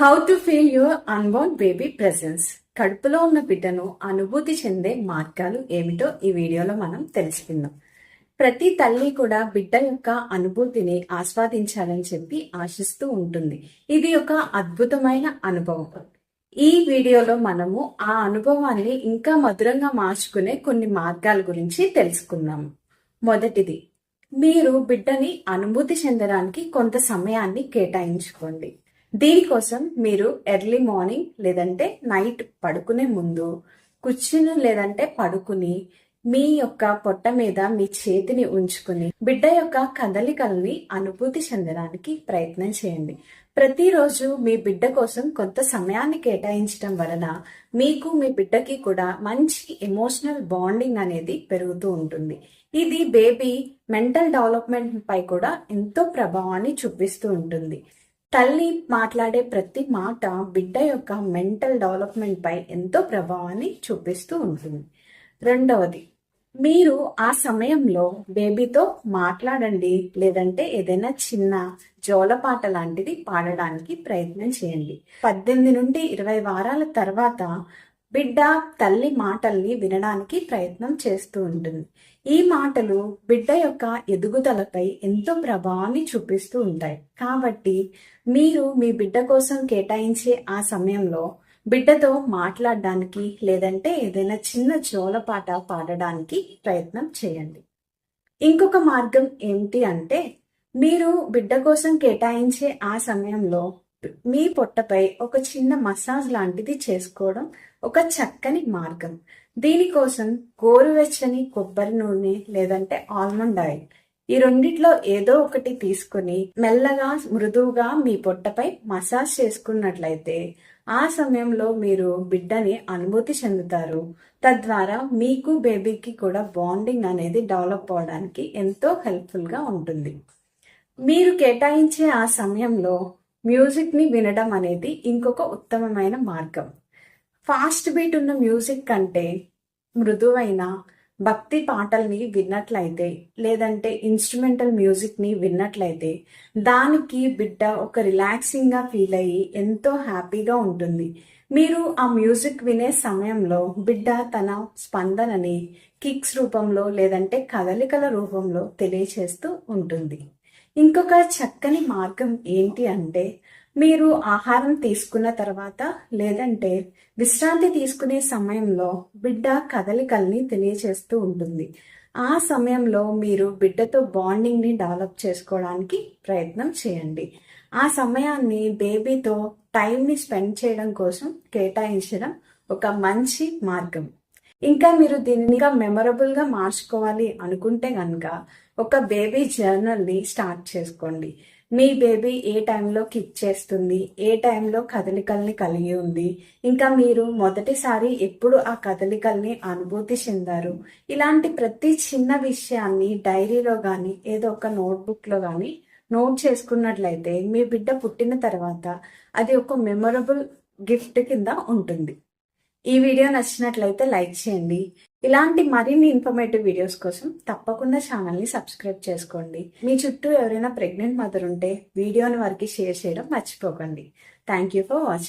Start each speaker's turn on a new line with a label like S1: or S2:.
S1: How to feel your unborn baby presence కడుపులో ఉన్న బిడ్డను అనుభూతి చెందే మార్గాలు ఏమిటో ఈ వీడియోలో మనం తెలుసుకుందాం. ప్రతి తల్లి కూడా బిడ్డ యొక్క అనుభూతిని ఆస్వాదించాలని చెప్పి ఆశిస్తూ ఉంటుంది. ఇది ఒక అద్భుతమైన అనుభవం. ఈ వీడియోలో మనము ఆ అనుభవాన్ని ఇంకా మధురంగా మార్చుకునే కొన్ని మార్గాల గురించి తెలుసుకుందాము మొదటిది మీరు బిడ్డని అనుభూతి చెందడానికి కొంత సమయాన్ని కేటాయించుకోండి. దీనికోసం మీరు ఎర్లీ మార్నింగ్ లేదంటే నైట్ పడుకునే ముందు కూర్చుని లేదంటే పడుకుని మీ యొక్క పొట్ట మీద మీ చేతిని ఉంచుకుని బిడ్డ యొక్క కదలికల్ని అనుభూతి చెందడానికి ప్రయత్నం చేయండి. ప్రతిరోజు మీ బిడ్డ కోసం కొంత సమయాన్ని కేటాయించడం వలన మీకు మీ బిడ్డకి కూడా మంచి ఎమోషనల్ బాండింగ్ అనేది పెరుగుతూ ఉంటుంది. ఇది బేబీ మెంటల్ డెవలప్మెంట్ పై కూడా ఎంతో ప్రభావాన్ని చూపిస్తూ ఉంటుంది. తల్లి మాట్లాడే ప్రతి మాట బిడ్డ యొక్క మెంటల్ డెవలప్మెంట్పై ఎంతో ప్రభావాన్ని చూపిస్తూ ఉంటుంది. రెండవది మీరు ఆ సమయంలో బేబీతో మాట్లాడండి లేదంటే ఏదైనా చిన్న జోలపాట లాంటిది పాడడానికి ప్రయత్నం చేయండి. పద్దెనిమిది నుండి ఇరవై వారాల తర్వాత బిడ్డ తల్లి మాటల్ని వినడానికి ప్రయత్నం చేస్తూ ఉంటుంది. ఈ మాటలు బిడ్డ యొక్క ఎదుగుదలపై ఎంతో ప్రభావాన్ని చూపిస్తూ ఉంటాయి. కాబట్టి మీరు మీ బిడ్డ కోసం కేటాయించే ఆ సమయంలో బిడ్డతో మాట్లాడడానికి లేదంటే ఏదైనా చిన్న జోలపాట పాడడానికి ప్రయత్నం చేయండి. ఇంకొక మార్గం ఏమిటి అంటే మీరు బిడ్డ కోసం కేటాయించే ఆ సమయంలో మీ పొట్టపై ఒక చిన్న మసాజ్ లాంటిది చేసుకోవడం ఒక చక్కని మార్గం. దీనికోసం గోరువెచ్చని కొబ్బరి నూనె లేదంటే ఆల్మండ్ ఆయిల్ ఈ రెండిట్లో ఏదో ఒకటి తీసుకుని మెల్లగా మృదువుగా మీ పొట్టపై మసాజ్ చేసుకున్నట్లయితే ఆ సమయంలో మీరు బిడ్డని అనుభూతి చెందుతారు. తద్వారా మీకు బేబీకి కూడా బాండింగ్ అనేది డెవలప్ అవడానికి ఎంతో హెల్ప్ఫుల్గా ఉంటుంది. మీరు కేటాయించే ఆ సమయంలో మ్యూజిక్ని వినడం అనేది ఇంకొక ఉత్తమమైన మార్గం. ఫాస్ట్ బీట్ ఉన్న మ్యూజిక్ కంటే మృదువైన భక్తి పాటల్ని విన్నట్లయితే లేదంటే ఇన్స్ట్రుమెంటల్ మ్యూజిక్ని విన్నట్లయితే దానికి బిడ్డ ఒక రిలాక్సింగ్గా ఫీల్ అయ్యి ఎంతో హ్యాపీగా ఉంటుంది. మీరు ఆ మ్యూజిక్ వినే సమయంలో బిడ్డ తన స్పందనని కిక్స్ రూపంలో లేదంటే కదలికల రూపంలో తెలియచేస్తూ ఉంటుంది. ఇంకొక చక్కని మార్గం ఏంటి అంటే మీరు ఆహారం తీసుకున్న తర్వాత లేదంటే విశ్రాంతి తీసుకునే సమయంలో బిడ్డ కదలికల్ని తెలియచేస్తూ ఉంటుంది. ఆ సమయంలో మీరు బిడ్డతో బాండింగ్ని డెవలప్ చేసుకోవడానికి ప్రయత్నం చేయండి. ఆ సమయాన్ని బేబీతో టైంని స్పెండ్ చేయడం కోసం కేటాయించడం ఒక మంచి మార్గం. ఇంకా మీరు దీనిని మెమరబుల్గా మార్చుకోవాలి అనుకుంటే కనుక ఒక బేబీ జర్నల్ని స్టార్ట్ చేసుకోండి. మీ బేబీ ఏ టైంలో కిక్ చేస్తుంది ఏ టైంలో కదలికల్ని కలిగి ఉంది ఇంకా మీరు మొదటిసారి ఎప్పుడు ఆ కదలికల్ని అనుభూతి చెందారు ఇలాంటి ప్రతి చిన్న విషయాన్ని డైరీలో కానీ ఏదో ఒక నోట్బుక్లో కానీ నోట్ చేసుకున్నట్లయితే మీ బిడ్డ పుట్టిన తర్వాత అది ఒక మెమొరబుల్ గిఫ్ట్ కింద ఉంటుంది. ఈ వీడియో నచ్చినట్లయితే లైక్ చేయండి. ఇలాంటి మరిన్ని ఇన్ఫర్మేటివ్ వీడియోస్ కోసం తప్పకుండా ఛానల్ని సబ్స్క్రైబ్ చేసుకోండి. మీ చుట్టూ ఎవరైనా ప్రెగ్నెంట్ మదర్ ఉంటే వీడియోని వారికి షేర్ చేయడం మర్చిపోకండి. Thank you for watching